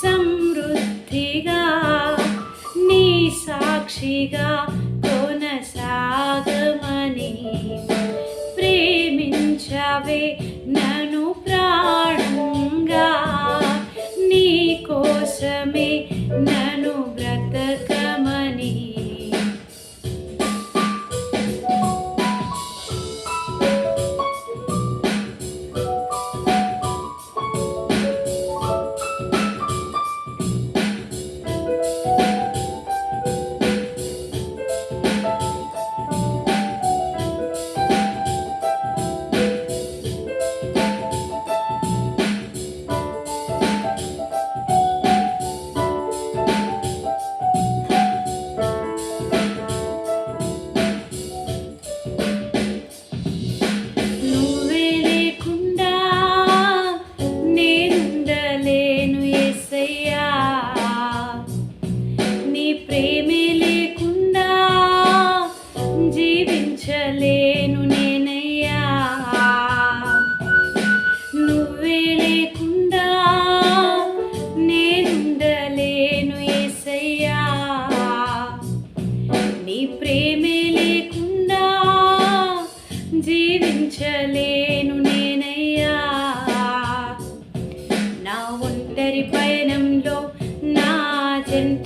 సమృద్ధిగా నీ సాక్షిగా కొనసాగమని ప్రేమించవే నన్ను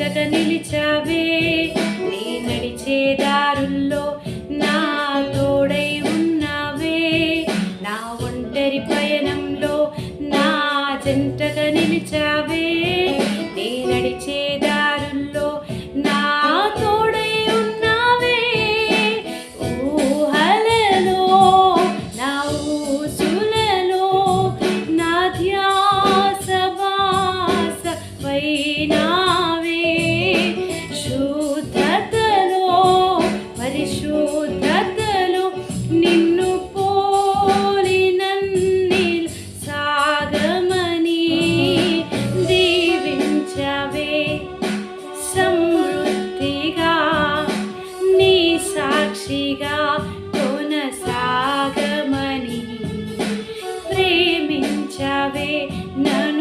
అండగా నిలిచావే. నీ నడిచే దారుల్లో నాలో वे न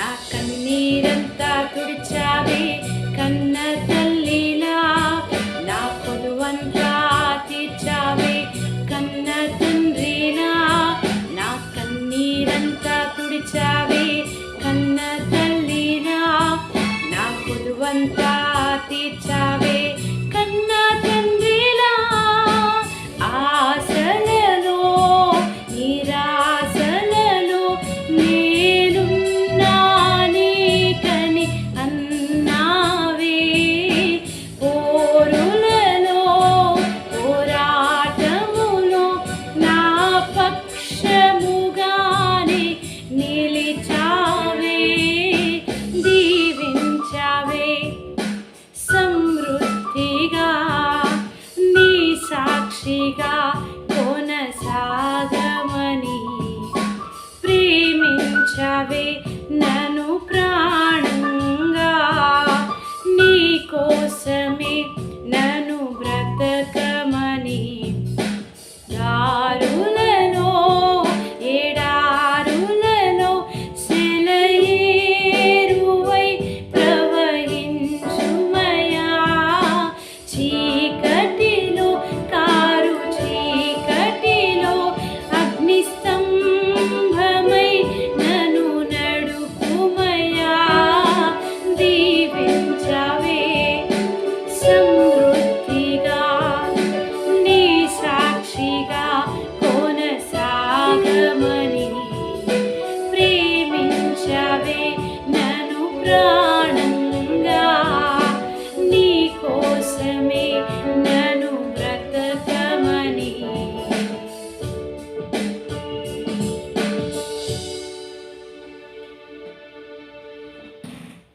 నా కన్నీరంతా తుడిచావే కన్నత పక్షముగానే నిలిచావే దీవించావే. సమృద్ధిగా నీ సాక్షిగా కొనసాగమని ప్రేమించావే.